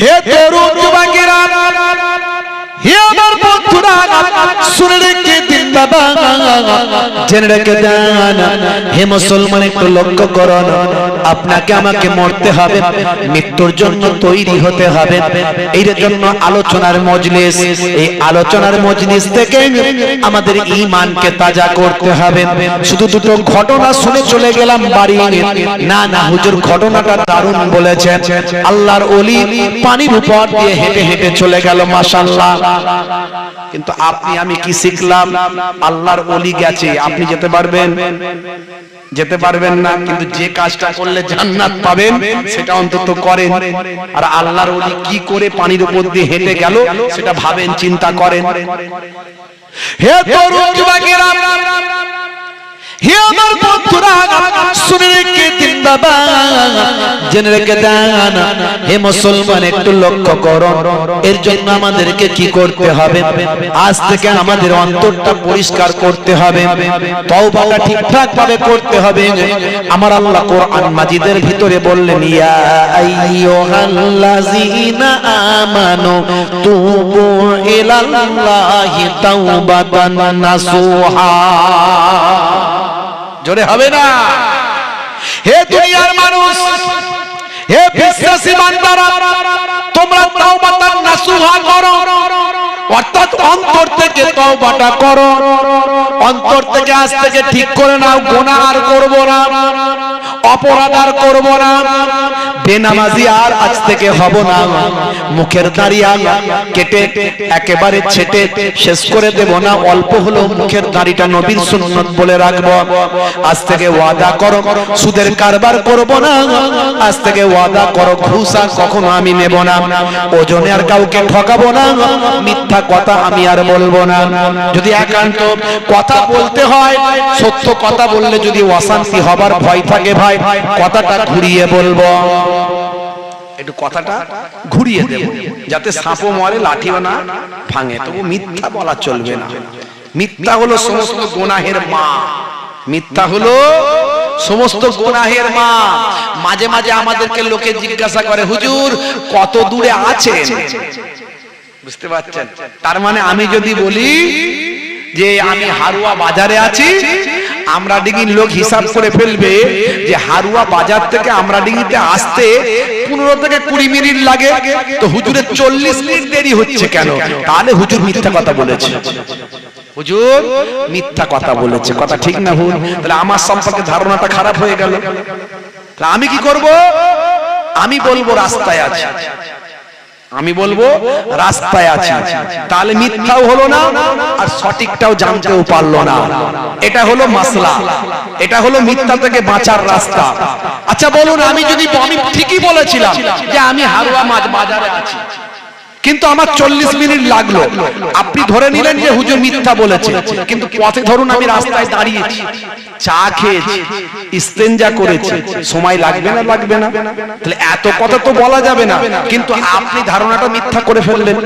হে তরুণ জেনে রেখে দেন হে মুসলমান, একটু লক্ষ্য করুন। আপনাকে আমাকে মরতে হবে, মৃত্যুর জন্য তৈরি হতে হবে। এই জন্য আলোচনার মজলিস। এই আলোচনার মজলিস থেকে আমাদের ঈমানকে তাজা করতে হবে। শুধু দুটো ঘটনা শুনে চলে গেলাম বাড়ি। না না, হুজুর, ঘটনাটা দারুণ বলেছেন। আল্লাহর ওলি পানির উপর দিয়ে হেঁটে হেঁটে চলে গেল, মাশাআল্লাহ। কিন্তু আপনি, আমি কি শিখলাম? আল্লাহর ওলি গেছে, আপনি যেতে পারবেন। যেতে পারবেন না, কিন্তু যে কাজটা করলে জান্নাত পাবেন, সেটা অন্তত করেন। আর আল্লাহর ওলি কি করে পানির উপর দিয়ে হেঁটে গেল, সেটা ভাবেন, চিন্তা করেন। হে তরুণ যুবকেরা হে আমার বন্ধুরা, শুনে রেখে দিন বাবা। জেনে রেখে দেন, হে মুসলমান, একটু লক্ষ্য করো। এর জন্য আমাদেরকে কি করতে হবে? আজ থেকে আমাদের অন্তরটা পরিষ্কার করতে হবে। তওবাটা ঠিকঠাক ভাবে করতে হবে। আমার আল্লাহ কোরআন মাজিদের ভিতরে বললেন, ইয়া আইয়ুহাল্লাযীনা আমানু তুবু ইলাল্লাহি তাওবাতান নাসুহা। জোরে হবে না? হে দুনিয়ার মানুষ, হে বিশ্বাসী বান্দারা, তোমরা তাওবাতান নাসুহা করো। অর্থাৎ অন্তর থেকে তওবাটা করো। অন্তর থেকে আজ থেকে ঠিক করে নাও, গুনাহ আর করব না। অপরাধ আর করব না। বেনামাজি আর আজ থেকে হব না। মুখের দাড়ি কেটে একেবারে ছেটে শেষ করে দেব না। অল্প হলো মুখের দাঁড়িটা নবীর সুন্নত বলে রাখব। আজ থেকে ওয়াদা করো, সুদের কারবার করব না। আজ থেকে ওয়াদা করো, ঘুষ আর কখনো আমি নেব না। ওজনে আর কাউকে ঠকাবো না। মিথ্যা কথা আমি আর বলব না। যদি একান্ত কথা বলতে হয়, সত্য কথা বললে যদি অশান্তি হবার ভয় থাকে ভাই কথাটা ঘুরিয়ে বলব। একটু কথাটা ঘুরিয়ে দেব। যাতে সাপও মরে লাঠিও না ভাঙে। তবু মিথ্যা বলা চলবে না। মিথ্যা হলো সমস্ত গোনাহের মা। মিথ্যা হলো সমস্ত গোনাহের মা। মাঝে মাঝে আমাদেরকে লোকে জিজ্ঞাসা করে হুজুর কত দূরে আছেন? বুঝতে পারছেন? তার মানে আমি যদি বলি যে আমি হারুয়া বাজারে আছি আমরা ডিঙির লোক হিসাব করে ফেলবে যে হারুয়া বাজার থেকে আমরা ডিঙিতে আসতে পনেরো থেকে কুড়ি মিনিট লাগে। তো হুজুরের চল্লিশ মিনিট দেরি হচ্ছে কেন? তাহলে হুজুর মিথ্যা কথা বলেছে। হুজুর মিথ্যা কথা বলেছে। কথা ঠিক না ভুল? তাহলে আমার সম্পর্কে ধারণাটা খারাপ হয়ে গেল। আমি কি করব? আমি বলব রাস্তায় আছি। আমি বলব, রাস্তায় আছি। তাহলে মিথ্যাও হলো না, আর সঠিকটাও জানতেও পারল না। এটা হলো মাসলা। এটা হলো মিথ্যা থেকে বাঁচার রাস্তা। আচ্ছা বলুন, আমি যদি, আমি ঠিকই বলেছিলাম যে আমি হারুয়া মাছ বাজারে আছি। কিন্তু আমার চল্লিশ মিনিট লাগল। আপনি ধরে নিলেন যে হুজুর মিথ্যা বলেছে। কিন্তু পথে ধরুন আমি রাস্তায় দাঁড়িয়েছি। চা খেয়েছি ইস্তেঞ্জা করেছি। সময় লাগবে না লাগবে না। তাহলে এত কথা তো বলা যাবে না। কিন্তু আপনি ধারণাটা মিথ্যা করে ফেললেন।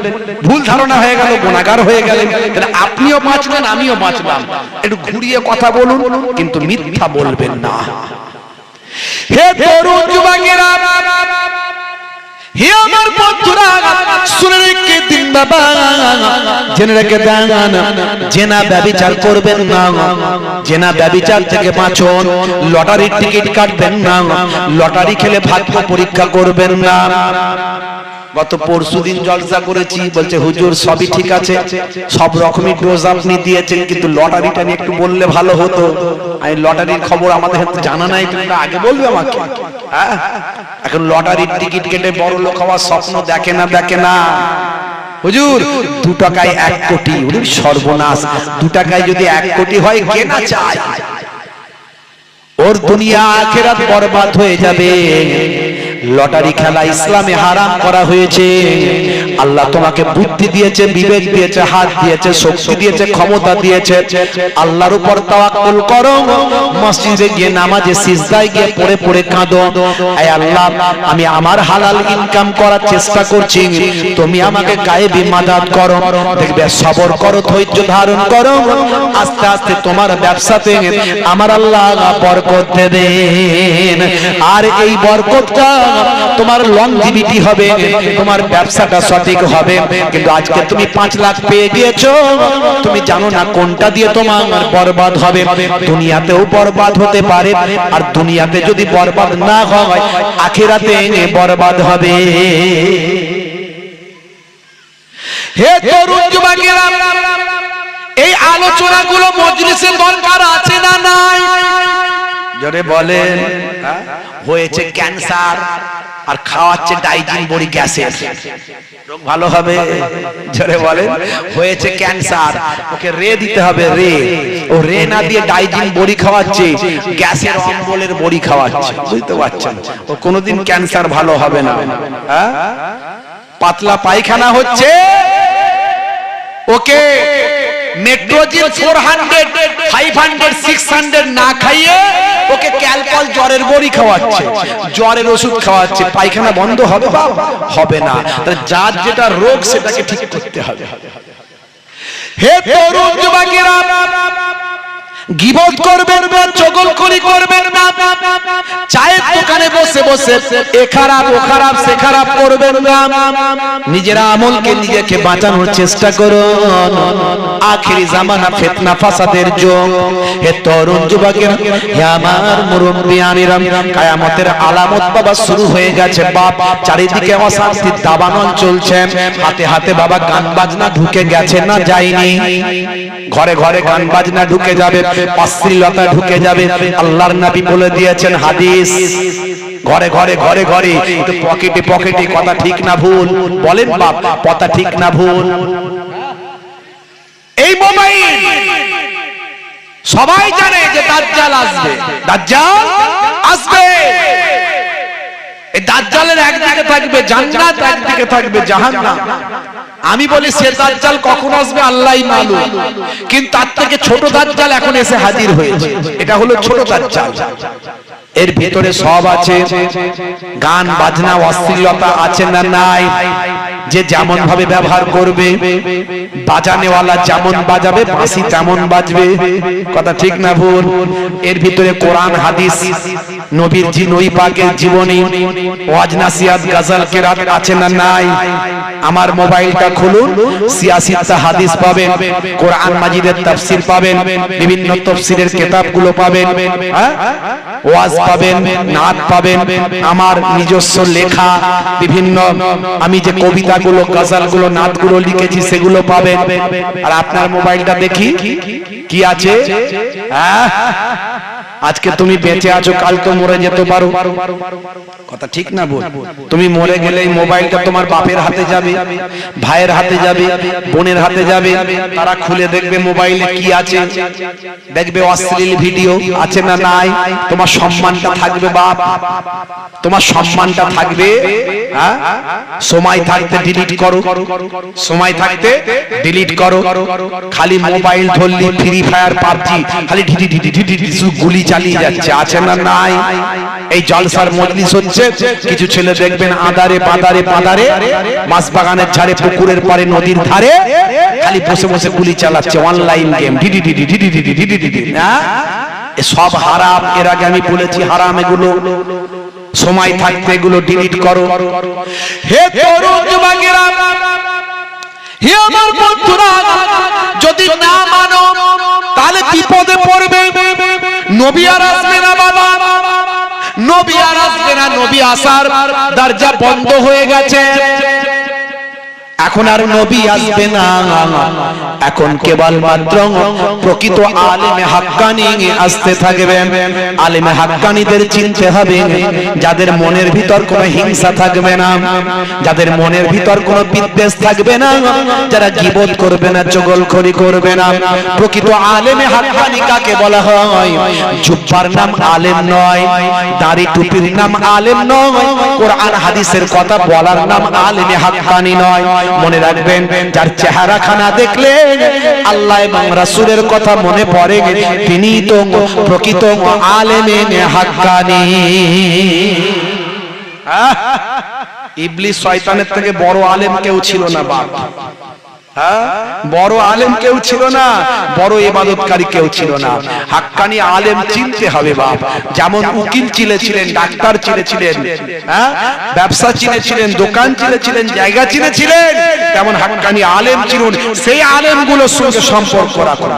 ভুল ধারণা হয়ে গেল, গুণাগার হয়ে গেলেন। তাহলে আপনিও বাঁচলেন আমিও বাঁচলাম। একটু ঘুরিয়ে কথা বলুন, কিন্তু মিথ্যা বলবেন না। হে তরুণ যুবকেরা হে আমার বন্ধুরা করবেন না, জেনা থেকে লটারির টিকিট কাটবেন না, লটারি খেলে ভাগ্য পরীক্ষা করবেন না। গত পরশু দিন জলসা করেছি, বলছে, হুজুর, সবই ঠিক আছে। সব রকমের ডোজ আপনি দিয়েছেন, কিন্তু লটারিটা নিয়ে একটু বললে ভালো হতো। আমি লটারির খবর আমাদের হাতে জানা নাই তোমরা আগে বলবে আমাকে? হ্যাঁ? এখন লটারির টিকিট কেটে বড় লোক হওয়ার স্বপ্ন দেখে না দেখে না। হুজুর, দু টাকায় এক কোটি সর্বনাশ। দু টাকায় যদি এক কোটি হয়, কে না চায়? ওর দুনিয়া আখেরাত বরবাদ হয়ে যাবে। লটারি খেলা ইসলামে হারাম করা হয়েছে। আল্লাহ তোমাকে বুদ্ধি দিয়েছে, বিবেক দিয়েছে, হাত দিয়েছে, শক্তি দিয়েছে, ক্ষমতা দিয়েছে। আল্লাহর উপর তাওয়াক্কুল করো। মসজিদে গিয়ে, নামাজে, সিজদায় গিয়ে পড়ে পড়ে কাঁদো। আয় আল্লাহ, আমি আমার হালাল ইনকাম করার চেষ্টা করছি। তুমি আমাকে গায়েবী মাদাত করো। দেখবে সবর করো, ধৈর্য ধারণ করো। আস্তে আস্তে তোমার ব্যবসাতে আমার আল্লাহ বরকত দেবেন। আর এই বরকতটা তোমার লংজিভিটি হবে, তোমার ব্যবসাটা সঠিক হবে, কিন্তু আজকে তুমি পাঁচ লাখ পেয়ে গিয়েছো। তুমি জানো না কোনটা দিয়ে তোমার বরবাদ হবে। দুনিয়াতেও বরবাদ হতে পারে, আর দুনিয়াতে যদি বরবাদ না হয়, আখেরাতে বরবাদ হবে। হে তরুণ যুবকেরা, এই আলোচনাগুলো মজলিসের দরকার আছে না নাই? জোরে বলেন। হয়েছে ক্যান্সার আর খাওয়াচ্ছে ডাইজিন বড়ি গ্যাসের। রোগ ভালো হবে? জোরে বলেন। হয়েছে ক্যান্সার, ওকে রে দিতে হবে, রে। ও রে না দিয়ে ডাইজিন বড়ি খাওয়াচ্ছে, গ্যাসের অম্বলের বড়ি খাওয়াচ্ছে। বুঝতে পারছেন? ও কোনোদিন ক্যান্সার ভালো হবে না। হ্যাঁ? পাতলা পায়খানা হচ্ছে? Okay. মেট্রোজিন four hundred five hundred six hundred না খাইয়ে ওকে ক্যালকল জ্বরের বড়ি খাওয়াচ্ছে জ্বরের ওষুধ খাওয়াচ্ছে পায়খানা বন্ধ হবে হবে না। যার যেটা রোগ সেটাকে ঠিক করতে হবে। হে তরুণ যুবকেরা গিবত করবেন না, চগলখড়ি করবেন না। চায়ের দোকানে বসে বসে এ খারাপ, ও খারাপ, সে খারাপ করবেন না। নিজেরা আমলকে নিজেকে বাঁচানোর চেষ্টা করুন। আখেরি জামানা ফিতনা ফাসাদের যুগ। হে তরুণ যুবকেরা, হে আমার মুরব্বিয়ানিরা কিয়ামতের আলামত বাবা শুরু হয়ে গেছে। বাপ, চারিদিকে অশান্তির দাবানল চলছে। হাতে হাতে বাবা গান বাজনা ঢুকে গেছে, না যায়নি। ঘরে ঘরে গান বাজনা ঢুকে যাবে অশ্লীলতা ঢুকে যাবে। আল্লাহর নবী বলে দিয়েছেন হাদিস। ঘরে ঘরে ঘরে ঘরে পকেটে পকেটে কথা ঠিক না ভুল। বলেন বাপ, কথা ঠিক না ভুল। এই মোবাইল সবাই জানে যে দাজ্জাল আসবে। দাজ্জাল আসবে। এই দাজ্জালের একদিকে থাকবে জান্নাত, একদিকে থাকবে জাহান্নাম। আমি বলি সে দাজ্জাল কখন আসবে আল্লাহই মালুম। কিন্তু তার থেকে ছোট দাজ্জাল এখন এসে হাজির হয়েছে। এটা হলো ছোট দাজ্জাল। এর ভিতরে সব আছে। গান বাজনা অশ্লীলতা আছে না নাই? যে যেমন ভাবে ব্যবহার করবে, বাজানেওয়ালা যেমন বাজাবে, বাঁশি তেমন বাজবে। কথা ঠিক না ভুল? এর ভিতরে কোরআন, হাদিস নবীর জি নই পাকের জীবনী, ওয়াজ নাসিয়াত গাজাল, কেরাত আছে না নাই? আমার মোবাইলটা খুলুন সিয়াসিতা হাদিস পাবেন, কোরআন মাজিদের তাফসীর পাবেন, বিভিন্ন তাফসীরের কিতাবগুলো পাবেন হ্যাঁ? ওয়াজ পাবেন, নাত পাবেন, আমার নিজস্ব লেখা, বিভিন্ন, আমি যে কবিতাগুলো গজলগুলো নাতগুলো লিখেছি, সেগুলো পাবেন। আর আপনার মোবাইলটা দেখি, কি আছে? হ্যাঁ? আজকে তুমি বেঁচে আছো, কাল তো মরে যেতে পারো। কথা ঠিক না বল? তুমি মরে গেলে মোবাইলটা তোমার বাপের হাতে যাবে, ভাইয়ের হাতে যাবে, বোনের হাতে যাবে। তারা খুলে দেখবে মোবাইলে কি আছে। দেখবে অশ্লীল ভিডিও আছে না নাই? তোমার সম্মানটা থাকবে, বাপ। তোমার সম্মানটা থাকবে সময় থাকতে ডিলিট করো। সময় থাকতে ডিলিট করো। খালি মোবাইল ধরলি ফ্রি ফায়ার পাবজি। খালি ঢিটি ঢিটি ঢিটি গুলি চালিয়ে যাচ্ছে। আছে না নাই? এই জলসার মজলিস হচ্ছে, কিছু ছেলে দেখবেন আদারে পাদারে পাদারে মাছ বাগানের ঝাড়ে পুকুরের পারে নদীর ধারে খালি বসে বসে গুলি চালাচ্ছে। অনলাইন গেম ঢিটি ঢিটি ঢিটি ঢিটি ঢিটি ঢিটি না এ সব হারাম। এর আগে আমি বলেছি হারাম এগুলো। সময় থাকতে এগুলো ডিলিট করো। হে তরুণ যুবকেরা, হে আমার বন্ধুরা, যদি না মানো, তাহলে বিপদে পড়বে। নবী আর আসবে না বাবা। নবী আর আসবে না, নবী আসার দরজা বন্ধ হয়ে গেছে। এখন আর নবী আসবে না। এখন কেবল মাত্র প্রকৃত আলেমে হাক্কানি আসতে থাকবে। আলেমে হাক্কানিদের চিনতে হবে। যাদের মনের ভিতর কোনো হিংসা থাকবে না, যাদের মনের ভিতর কোনো বিদ্বেষ থাকবে না, যারা গিবত করবে না চগলখড়ি করবে না। প্রকৃত আলেমে হাক্কানি কাকে বলা হয়? জুব্বার নাম আলেম নয়, দাড়ি টুপির নাম আলেম নয়, কোরআন হাদিসের কথা বলার নাম আলেমে হাক্কানি নয়। মনে রাখবেন, যার চেহারা খানা দেখলে আল্লাহ এবং রাসুলের কথা মনে পড়ে তিনি তো প্রকৃত আলেমে হাক্কানি ইবলিস শয়তানের থেকে বড় আলেম কেউ ছিল না বাপ বড় আলেম কেউ ছিল না, বড় ইবাদতকারী কেউ ছিল না। হাক্কানি আলেম চিনতে হবে বাপ। যেমন উকিল চিনেছিলেন, ডাক্তার চিনেছিলেন হ্যাঁ? ব্যবসা চিনেছিলেন, দোকান চিনেছিলেন, জায়গা চিনেছিলেন, তেমন হাক্কানি আলেম চিনুন, সেই আলেমগুলোর সঙ্গে সম্পর্ক রাখুন।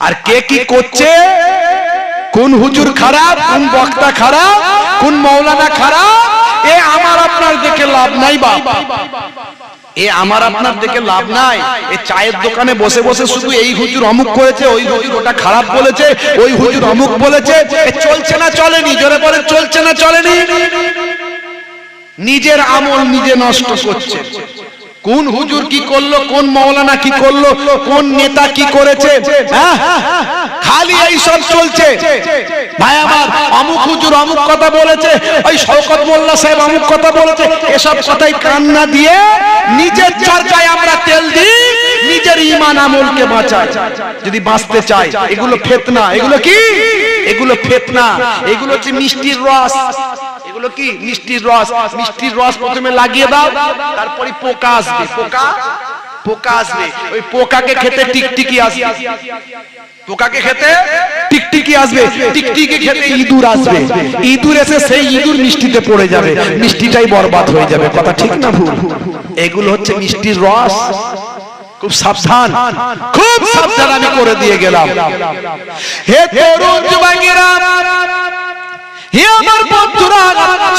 আর কে কি করছে? কোন হুজুর খারাপ, কোন বক্তা খারাপ, কোন মৌলানা খারাপ? এ আমার আপনার দেখে লাভ নাই বাপ। এ আমার আপনার দেখে লাভ নাই। এ চায়ের দোকানে বসে বসে শুধু এই হুজুর অমুক করেছে, ওই হুজুর ওটা খারাপ বলেছে, ওই হুজুর অমুক বলেছে। চলছে না চলেনি, জোরে পরে চলছে না চলেনি। নিজের আমল নিজে নষ্ট করছে। কোন হুজুর কি করল, কোন মৌলানা কি করল, কোন নেতা কি করেছে হ্যাঁ? খালি এই সব চলছে। ভাই আমার, অমুক হুজুর অমুক কথা বলেছে, ওই শওকত মোল্লা সাহেব অমুক কথা বলেছে, এসব কথাই কান্না দিয়ে নিজের চর্চায় আমরা তেল দিই, নিজের ইমান আমলকে বাঁচাই। যদি বাঁচতে চাই, এগুলো ফেতনা। এগুলো কি? এগুলো ফেতনা। এগুলো হচ্ছে মিষ্টির রস। এগুলো কি? মিষ্টির রস মিষ্টির রস প্রথমে লাগিয়ে দাও, তারপরে পোকা আসবে। পোকা? পোকা আসবে। ওই পোকাকে খেতে টিকটিকি আসবে। পোকাকে খেতে টিকটিকি আসবে। টিকটিকি খেতে ইঁদুর আসবে। ইঁদুর এসে সেই ইঁদুর মিষ্টিতে পড়ে যাবে। মিষ্টিটাই বরবাদ হয়ে যাবে। কথা ঠিক না ভুল? এগুলো হচ্ছে মিষ্টির রস। খুব সাবধান। খুব সাবধান আমি করে দিয়ে গেলাম। হে তরুণ যুবকেরা, হে আমার বন্ধুরা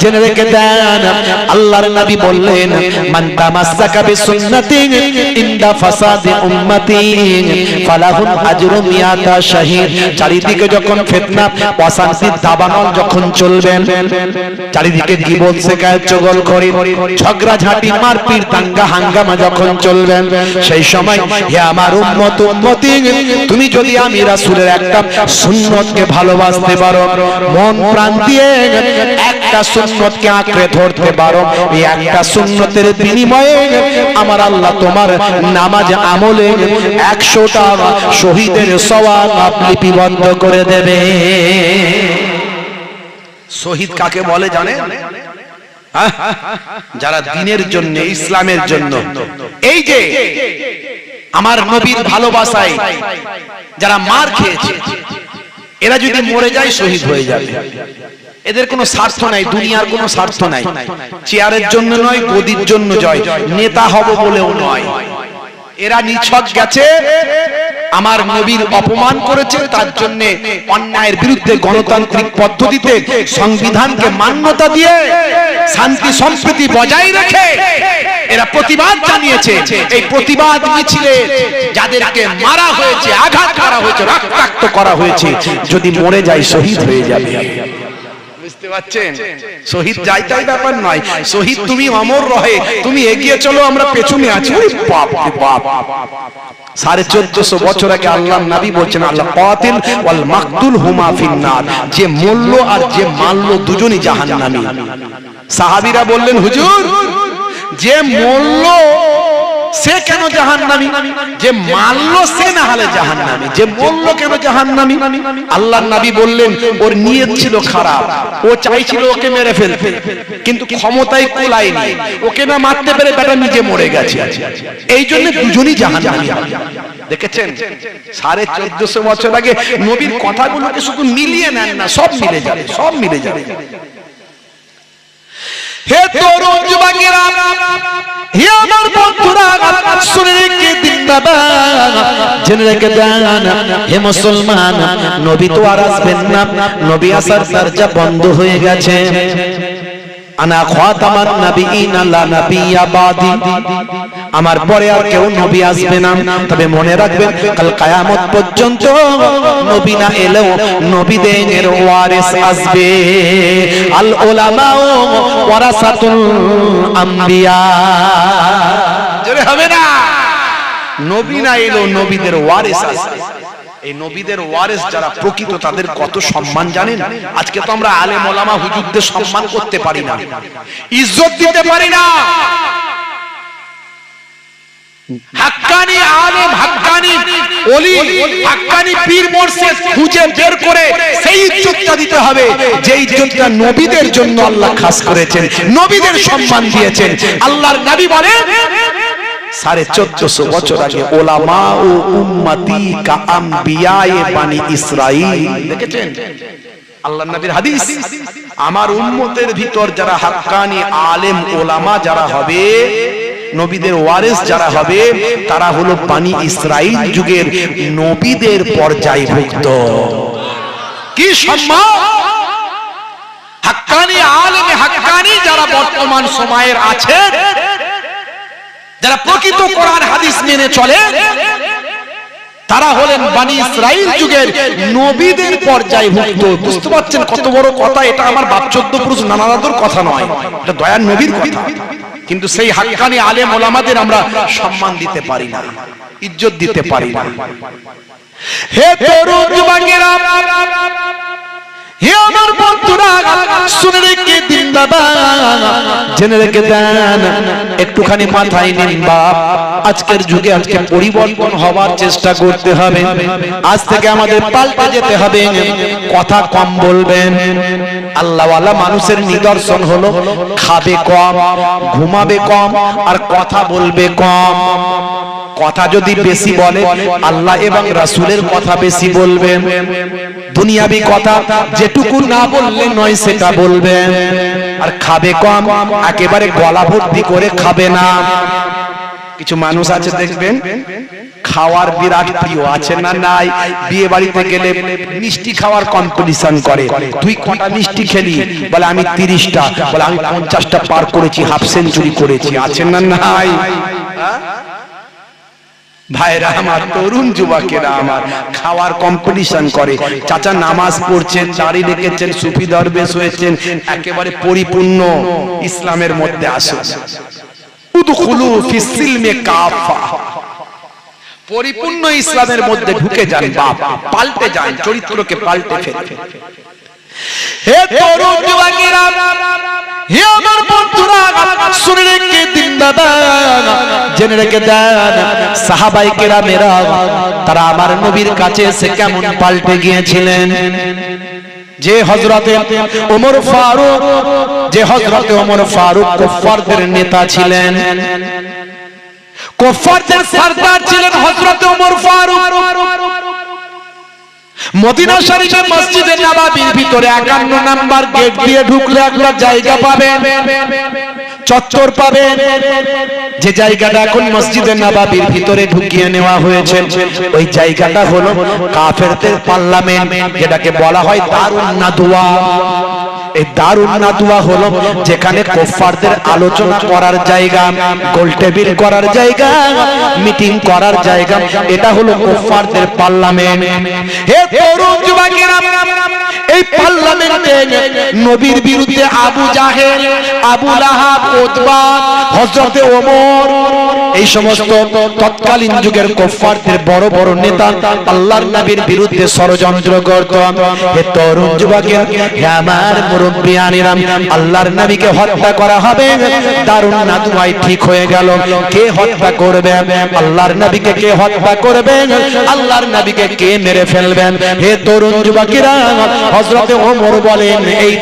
জেনে রেখে দেন, আল্লাহর নবী বললেন ফাসাদি উম্মতি ফালাহু আজরু মিয়াতা শাহীদ। চারিদিকে যখন ফিতনা, অশান্তির দাবানল যখন চলবেন চারিদিকে গিবত শেখায় চগল করে ঝগড়া ঝাঁটি, মারপিট, দাঙ্গা হাঙ্গামা যখন চলবেন সেই সময়, হে আমার উম্মত উম্মতি তুমি যদি আমি রাসূলের একটা সুন্নতকে ভালোবাসতে পারো, মন প্রাণ দিয়ে একটা সুন্নতকে আঁকড়ে ধরতে পারো একটা সুন্নতের বিনিময়ে আমার আল্লাহ তোমার নামাজ আমলে একশোটা শহীদের লিপিবদ্ধ করে দেবে। শহীদ কাকে বলে জানে হ্যাঁ? যারা দিনের জন্য, ইসলামের জন্য। এই যে আমার নবীর ভালোবাসায় যারা মার খেয়েছে, এরা যদি মরে যায়, শহীদ হয়ে যাবে। এদের কোনো স্বার্থ নাই দুনিয়ার কোনো স্বার্থ নাই। চেয়ারের জন্য নয় গদির জন্য জয়। নেতা হব বলেও নয়। এরা নিছক গেছে আমার নবীর অপমান করেছে তার জন্য অন্যায়ের বিরুদ্ধে গণতান্ত্রিক পদ্ধতিতে সংবিধানকে মান্যতা দিয়ে শান্তি সম্প্রীতি বজায় রেখে এরা প্রতিবাদ জানিয়েছে। এই প্রতিবাদ মিছিলে যাদেরকে মারা হয়েছে আঘাত করা হয়েছে রক্তাক্ত করা হয়েছে যদি মরে যায় শহীদ হয়ে যাবে। বুঝতে পারছেন? শহীদ ব্যাপার নয় শহীদ তুমি অমর রহে তুমি এগিয়ে চলো আমরা পেছনে আছি। বাপ বাপ। সাড়ে চোদ্দশো বছর আগে আল্লাহ নবী বলছেন আল্লাহ কাতিল ওয়াল মাকতুল হুমা ফিন্নার যে মরল আর যে মারলো দুজনই জাহান্নামী। সাহাবীরা বললেন হুজুর যে মরল সে কেন জাহান্নামী? যে মারলো সে না হলে জাহান্নামী। যে বলল কেন জাহান্নামী? আল্লাহর নবী বললেন, ওর নিয়ত ছিল খারাপ। ও চাইছিল ওকে মেরে ফেলতে, কিন্তু ক্ষমতায় কুলায়নি ওকে না মারতে পেরে বেটা নিজে মরে গেছে। এই জন্য দুজনই জাহান্নামী দেখেছেন? সাড়ে চোদ্দশো বছর আগে নবীর কথাগুলোকে শুধু মিলিয়ে নেন না, সব মিলে যাবে, সব মিলে যাবে। হে তরুণ যুবকেরা, হে আমার বন্ধুরা শুনে রেখে দিন বাবা। জেনে রেখে দেন, হে মুসলমান, নবী তো আর আসবেন না। নবী আসার দরজা বন্ধ হয়ে গেছে। আনা খাতামান নবিয়িন লা নবিয়্যা বাদি আমার পরে আর কেউ নবী আসবে না। তবে মনে রাখবেন, কাল কায়ামত পর্যন্ত নবী না এলেও নবীদের ওয়ারিস আসবে। আল উলামা ওয়ারাসাতুল আম্বিয়া। জোরে হবে না? নবী না এলো নবীদের ওয়ারিস আসবে। এই নবীদের ওয়ারেস যারা প্রকৃত তাদের কত সম্মান জানেন? আজকে তো আমরা আলেম ওলামা হুজুরদের সম্মান করতে পারি না। ইজ্জত দিতে পারি না। হাক্কানি আলেম, হাক্কানি ওলি, হাক্কানি পীর খুঁজে বের করে সেই ইজ্জতটা দিতে হবে ইজ্জতটা নবীদের জন্য আল্লাহ খাস করেছেন, নবীদের সম্মান দিয়েছেন। আল্লাহর নবী সাড়ে চোদ্দশো বছর আগে ওলামা ও উম্মতি কা আম্বিয়ায়ে বানি ইসরাইল দেখেছেন? আল্লাহ নবীর হাদিস, আমার উম্মতের ভিতর যারা হাক্কানি আলেম ওলামা যারা হবে নবীদের ওয়ারেস যারা হবে, তারা হলো বানি ইসরাইল যুগের নবীদের পর্যায়ভুক্ত। কি সম্মান? হাক্কানি আলেমে হাক্কানি যারা বর্তমান সময়ের আছেন যারা প্রকৃত কোরআন, হাদিস মেনে চলে, তারা হলেন বানি ইসরাইল যুগের নবীদের পর্যায়ভুক্ত। বুঝতে পারছেন কত বড় কথা? এটা আমার বাপ চোদ্দ পুরুষ নানা দাদুর কথা নয়, এটা দয়ার নবীর কথা। কিন্তু সেই হাক্কানি আলেম ওলামাদের আমরা সম্মান দিতে পারি না, ইজ্জত দিতে পারি না। হে তরুণ যুবকেরা হে আমার বন্ধুরা, শুনে রেখে দিন বাবা, জেনে রেখে দেন, একটুখানি মাথায় নিন বাপ, আজকের যুগে আজকে পরিবর্তন হওয়ার চেষ্টা করতে হবে, আজ থেকে আমাদের পাল্টে যেতে হবে, কথা কম বলবেন। আল্লাহওয়ালা মানুষের নিদর্শন হলো, খাবে কম, ঘুমাবে কম, আর কথা বলবে কম। কথা যদি বেশি বলে আল্লাহ এবং রাসূলের কথা বেশি বলবেন। দুনিয়াবি কথা যেটুকু না বললে নয় সেটা বলবেন। আর খাবে কম একেবারে গলা ভর্তি করে খাবে না। কিছু মানুষ আছে দেখবেন খাওয়ার বিরাট প্রিয় আছে না নাই? বিয়ে বাড়িতে গেলে মিষ্টি খাওয়ার কম্পিটিশন করে। তুই কটা মিষ্টি খেলি? বলে আমি তিরিশটা। বলে আমি পঞ্চাশটা পার করেছি হাফ সেঞ্চুরি করেছি। আছে না নাই? ভাইরা আমার তরুণ যুবকেরা আমার খাওয়ার কম্পিটিশন করে। চাচা নামাজ পড়ছেন দাড়ি রেখেছেন সুফি দরবেশ হয়েছেন একেবারে পরিপূর্ণ ইসলামের মধ্যে আসুন উদখুলু ফিস সিলমে কাফা। পরিপূর্ণ ইসলামের মধ্যে ঢুকে যান বাপ পাল্টে যান চরিত্রকে পাল্টে ফেলে। হে তরুণ যুবকেরা! হে আমার বন্ধুরা, শুনে রেখে দিন দাদা। জেনে রেখে দেন তারা আমার নবীর কাছে কেমন পাল্টে গিয়েছিলেন? যে হজরতে ওমর ফারুক, যে হজরতে ওমর ফারুক কুফারদের নেতা ছিলেন। কুফারদের সরদার ছিলেন হজরতে ওমর ফারুক। মদিনা শরীফের মসজিদে নবাবির ভিতরে 51 নাম্বার গেট দিয়ে ঢুকলে একটা জায়গা পাবেন। চত্বর পাবেন। যে জায়গাটা এখন মসজিদে নবাবির ভিতরে ঢুকিয়ে নেওয়া হয়েছে। ওই জায়গাটা হলো কাফেরদের পার্লামেন্ট। যেটাকে বলা হয় দারুণ নাদুয়া। এই হলো যেখানে আলোচনা করার জায়গা, গোল টেবিল করার জায়গা, মিটিং করার জায়গা, এটা হলো পার্লামেন্টে। নবীর বিরুদ্ধে আবু জাহেল আবু লাহাব উতবা হযরতে ওমর এই সমস্ত তৎকালীন যুগের কুফফারদের বড় বড় নেতা আল্লাহর নবীর বিরুদ্ধে ষড়যন্ত্র করত। হে তরুণ যুবকের হে আমার মুরব্বিয়ানিরা আল্লাহর নবীকে হত্যা করা হবে। দারুণ নাদুয়াই ঠিক হয়ে গেল। কে হত্যা করবে? আল্লাহর নবীকে কে হত্যা করবে? আল্লাহর নবীকে কে মেরে ফেলবেন? হে তরুণ যুবকেরা হযরতে ওমর বলেন এই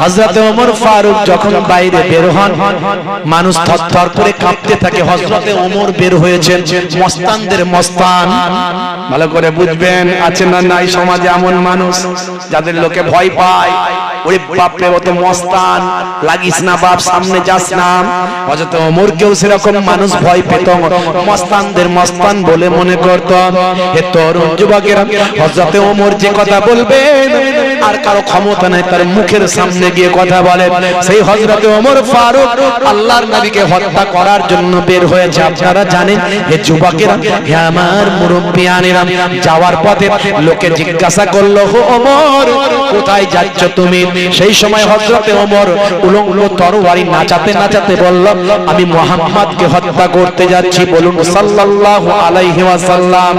হযরত ওমর ফারুক যখন বাইরে বের হন, মানুষ থরথর করে কাঁপতে থাকে। হজরতে ওমর বের হয়েছেন মস্তানদের মস্তান। ভালো করে বুঝবেন, আছে না নাই সমাজে এমন মানুষ যাদের লোকে ভয় পায়। ওরে বাপ রে অত মস্তান। লাগিস না বাপ, সামনে যাস না। হযরত ওমর কেউ সেরকম মানুষ ভয় পেত মস্তানদের মস্তান বলে মনে করত। হে তরুণ যুবকেরা, হযরত ওমর যে কথা বলবেন, আর কারও ক্ষমতা নাই, তার মুখের সামনে গিয়ে কথা বলে সেই হযরত ওমর ফারুক আল্লাহর নবীকে হত্যা করার জন্য বের হয়েছে। আপনারা জানেন, হে যুবকেরা, হে আমার মুরব্বিয়ানেরা যাওয়ার পথে লোকে জিজ্ঞাসা করল হো ওমর, কোথায় যাচ্ছ তুমি? সেই সময় হজরতে ওমর উলঙ্গ তরোয়ারি নাচাতে নাচাতে বলল আমি মোহাম্মদকে হত্যা করতে যাচ্ছি বলুন সাল্লাল্লাহু আলাইহি ওয়াসাল্লাম।